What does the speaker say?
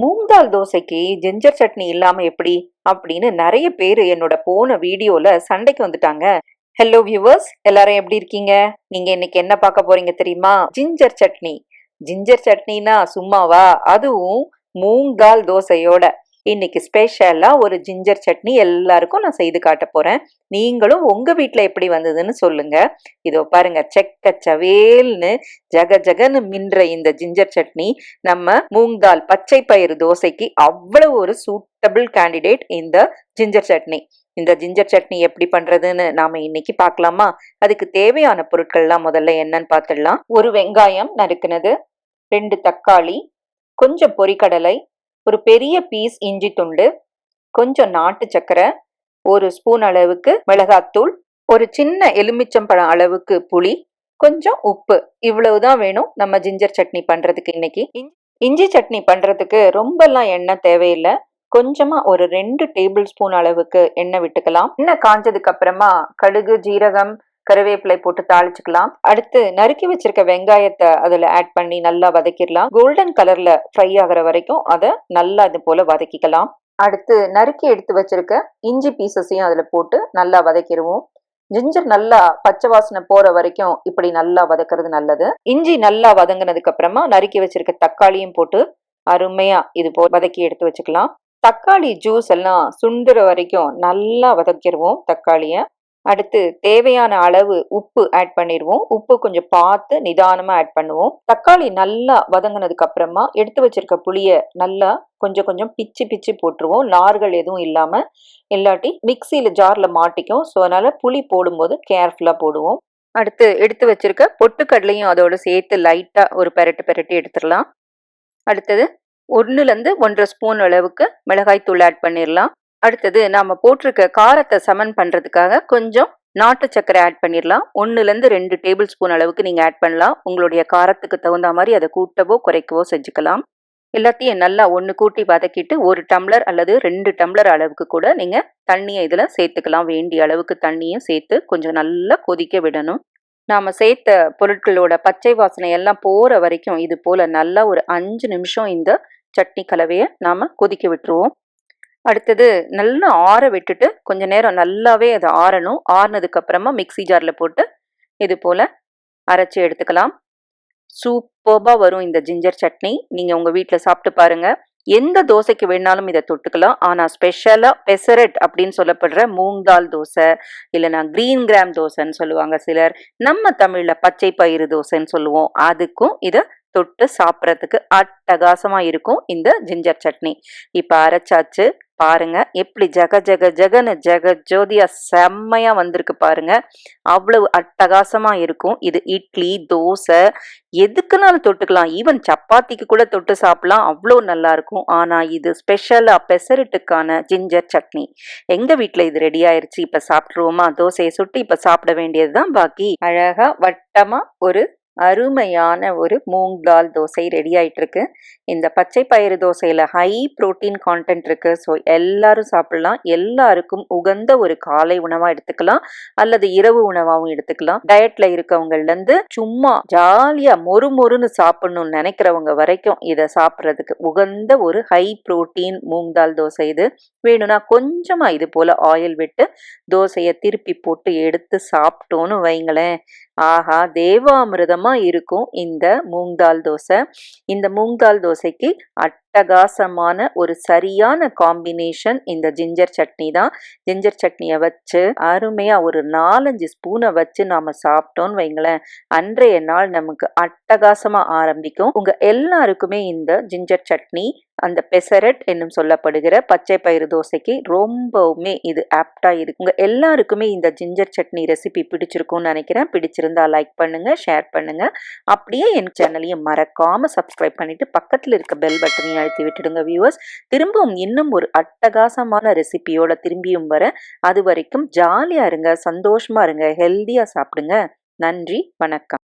மூங்கால் தோசைக்கு ஜிஞ்சர் சட்னி இல்லாம எப்படி? அப்படின்னு நிறைய பேர் என்னோட போன வீடியோல சண்டைக்கு வந்துட்டாங்க. ஹலோ வியூவர்ஸ் எல்லாரும் எப்படி இருக்கீங்க? நீங்க இன்னைக்கு என்ன பார்க்க போறீங்க தெரியுமா? ஜிஞ்சர் சட்னி. ஜிஞ்சர் சட்னினா சும்மாவா? அதுவும் மூங்கால் தோசையோட. இன்னைக்கு ஸ்பெஷலாக ஒரு ஜிஞ்சர் சட்னி எல்லாருக்கும் நான் செய்து காட்ட போகிறேன் நீங்களும் உங்கள் வீட்டில் எப்படி வந்ததுன்னு சொல்லுங்கள் இதோ பாருங்க செக்க சவேல்னு ஜக ஜகன்னு மின்ற இந்த ஜிஞ்சர் சட்னி நம்ம மூங்கால் பச்சை பயிறு தோசைக்கு அவ்வளவு ஒரு சூட்டபிள் கேண்டிடேட் இந்த ஜிஞ்சர் சட்னி. இந்த ஜிஞ்சர் சட்னி எப்படி பண்றதுன்னு நாம இன்னைக்கு பார்க்கலாமா? அதுக்கு தேவையான பொருட்கள்லாம் முதல்ல என்னன்னு பார்த்துடலாம். ஒரு வெங்காயம் நறுக்குனது ரெண்டு தக்காளி கொஞ்சம் பொரிக்கடலை ஒரு பெரிய பீஸ் இஞ்சி துண்டு கொஞ்சம் நாட்டு சக்கரை ஒரு ஸ்பூன் அளவுக்கு மிளகாத்தூள் ஒரு சின்ன எலுமிச்சம்பழம் அளவுக்கு புளி கொஞ்சம் உப்பு. இவ்வளவுதான் வேணும் நம்ம ஜிஞ்சர் சட்னி பண்றதுக்கு இன்னைக்கு. இஞ்சி சட்னி பண்றதுக்கு ரொம்பலாம் எண்ணெய் தேவையில்லை. கொஞ்சமா ஒரு ரெண்டு டேபிள் ஸ்பூன் அளவுக்கு எண்ணெய் விட்டுக்கலாம். எண்ணெய் காஞ்சதுக்கு அப்புறமா கடுகு ஜீரகம் கருவேப்பிலை போட்டு தாளிச்சுக்கலாம். அடுத்து நறுக்கி வச்சிருக்க வெங்காயத்தை அதுல ஆட் பண்ணி நல்லா வதக்கிடலாம். கோல்டன் கலர்ல ஃப்ரை ஆகிற வரைக்கும் அதை நல்லா இது போல வதக்கிக்கலாம். அடுத்து நறுக்கி எடுத்து வச்சிருக்க இஞ்சி பீசஸையும் அதுல போட்டு நல்லா வதக்கிடுவோம். ஜிஞ்சர் நல்லா பச்சை வாசனை போற வரைக்கும் இப்படி நல்லா வதக்குறது நல்லது. இஞ்சி நல்லா வதங்கினதுக்கு அப்புறமா நறுக்கி வச்சிருக்க தக்காளியும் போட்டு அருமையா இது போ வதக்கி எடுத்து வச்சுக்கலாம். தக்காளி ஜூஸ் எல்லாம் சுண்டுற வரைக்கும் நல்லா வதக்கிடுவோம் தக்காளியை. அடுத்து தேவையான அளவு உப்பு ஆட் பண்ணிடுவோம் உப்பு கொஞ்சம் பார்த்து நிதானமா ஆட் பண்ணுவோம். தக்காளி நல்லா வதங்கினதுக்கு அப்புறமா எடுத்து வச்சிருக்க புளிய நல்லா கொஞ்சம் கொஞ்சம் பிச்சு பிச்சு போட்டுருவோம். நார்கள் எதுவும் இல்லாம. இல்லாட்டி மிக்சியில ஜார்ல மாட்டிக்கும். ஸோ அதனால புளி போடும்போது கேர்ஃபுல்லா போடுவோம். அடுத்து எடுத்து வச்சிருக்க பொட்டுக்கடலையும் அதோட சேர்த்து லைட்டா ஒரு பெரட்டு பெரட்டி எடுத்துடலாம். அடுத்தது ஒன்றுலேருந்து ஒன்றரை ஸ்பூன் அளவுக்கு மிளகாய் தூள் ஆட் பண்ணிடலாம். அடுத்தது நாம போட்டிருக்க காரத்தை சமன் பண்றதுக்காக கொஞ்சம் நாட்டு சர்க்கரை ஆட் பண்ணிடலாம் ஒன்றுலேருந்து ரெண்டு டேபிள் ஸ்பூன் அளவுக்கு நீங்கள் ஆட் பண்ணலாம். உங்களுடைய காரத்துக்கு தகுந்த மாதிரி அதை கூட்டவோ குறைக்கவோ செஞ்சுக்கலாம். எல்லாத்தையும் நல்லா ஒன்று கூட்டி வதக்கிட்டு ஒரு டம்ளர் அல்லது ரெண்டு டம்ளர் அளவுக்கு கூட நீங்கள் தண்ணியை இதில் சேர்த்துக்கலாம். வேண்டிய அளவுக்கு தண்ணியும் சேர்த்து கொஞ்சம் நல்லா கொதிக்க விடணும். நாம் சேர்த்த பொருட்களோட பச்சை வாசனை எல்லாம் போகிற வரைக்கும் இது போல் நல்லா ஒரு அஞ்சு நிமிஷம் இந்த சட்னி கலவையை நாம் கொதிக்க விட்டுருவோம். அடுத்தது நல்லா ஆற விட்டுட்டு கொஞ்ச நேரம் நல்லாவே அது ஆறணும். ஆறுனதுக்கு அப்புறமா மிக்சி ஜாரில் போட்டு இது போல் அரைச்சி எடுத்துக்கலாம். சூப்பர்பாக வரும் இந்த ஜிஞ்சர் சட்னி. நீங்கள் உங்கள் வீட்டில் சாப்பிட்டு பாருங்கள் எந்த தோசைக்கு வேணாலும் இதை தொட்டுக்கலாம். ஆனால் ஸ்பெஷலாக பெசரட் அப்படின்னு சொல்லப்படுற மூங்கால் தோசை இல்லைனா க்ரீன் கிராம் தோசைன்னு சொல்லுவாங்க சிலர். நம்ம தமிழில் பச்சை பயிறு தோசைன்னு சொல்லுவோம். அதுக்கும் இதை தொட்டு சாப்பிட்றதுக்கு அட்டகாசமாக இருக்கும் இந்த ஜிஞ்சர் சட்னி. இப்போ அரைச்சாச்சு. பாருங்க. எப்படி ஜக ஜக ஜகன்னு ஜெக ஜோதியா செம்மையா வந்திருக்கு பாருங்க. அவ்வளவு அட்டகாசமா இருக்கும். இது இட்லி தோசை எதுக்குனாலும் தொட்டுக்கலாம். ஈவன் சப்பாத்திக்கு கூட தொட்டு சாப்பிடலாம். அவ்வளோ நல்லா இருக்கும். ஆனா இது ஸ்பெஷலா பெசரிட்டுக்கான ஜிஞ்சர் சட்னி. எங்க வீட்டில் இது ரெடி ஆயிருச்சு. இப்ப சாப்பிட்டுருவோமா? தோசையை சுட்டு இப்ப சாப்பிட வேண்டியதுதான் பாக்கி. அழகா வட்டமா ஒரு அருமையான ஒரு மூங் தால் தோசை ரெடி ஆயிட்டு இருக்கு இந்த பச்சை பயிறு தோசையில ஹை புரோட்டீன் கான்டென்ட் இருக்கு. ஸோ எல்லாரும் சாப்பிடலாம். எல்லாருக்கும் உகந்த ஒரு காலை உணவா எடுத்துக்கலாம். அல்லது இரவு உணவாகவும் எடுத்துக்கலாம். டயட்ல இருக்கவங்கல சும்மா ஜாலியா மொறு மொறுன்னு சாப்பிடணும்னு நினைக்கிறவங்க வரைக்கும் இதை சாப்பிட்றதுக்கு உகந்த ஒரு ஹை புரோட்டீன் மூங் தால் தோசை இது. வேணும்னா கொஞ்சமா இது போல ஆயில் விட்டு தோசையை திருப்பி போட்டு எடுத்து சாப்பிட்டோன்னு வைங்களேன். ஆஹா தேவாமிரதமாக இருக்கும் இந்த மூங்கால் தோசை. இந்த மூங்கால் தோசைக்கு அட் அட்டகாசமான ஒரு சரியான காம்பினேஷன் இந்த ஜிஞ்சர் சட்னி தான். ஜிஞ்சர் சட்னியை வச்சு அருமையாக ஒரு நாலஞ்சு ஸ்பூனை வச்சு நாம் சாப்பிட்டோம்னு வைங்களேன். அன்றைய நாள் நமக்கு அட்டகாசமாக ஆரம்பிக்கும். உங்கள் எல்லாருக்குமே இந்த ஜிஞ்சர் சட்னி அந்த பெசரட் என்னும் சொல்லப்படுகிற பச்சை பயிறு தோசைக்கு ரொம்பவுமே இது ஆப்டாக இருக்கு. உங்கள் எல்லாருக்குமே இந்த ஜிஞ்சர் சட்னி ரெசிபி பிடிச்சிருக்கும்னு நினைக்கிறேன். பிடிச்சிருந்தா லைக் பண்ணுங்க ஷேர் பண்ணுங்க. அப்படியே என் சேனலையும் மறக்காம சப்ஸ்கிரைப் பண்ணிட்டு பக்கத்தில் இருக்க பெல் பட்டனையும் அழுத்தி விட்டுடுங்க வியூவர்ஸ் திரும்பவும் இன்னும் ஒரு அட்டகாசமான ரெசிபியோட திரும்பியும் வர அது வரைக்கும் ஜாலியா இருங்க சந்தோஷமா இருங்க ஹெல்தியா சாப்பிடுங்க. நன்றி வணக்கம்.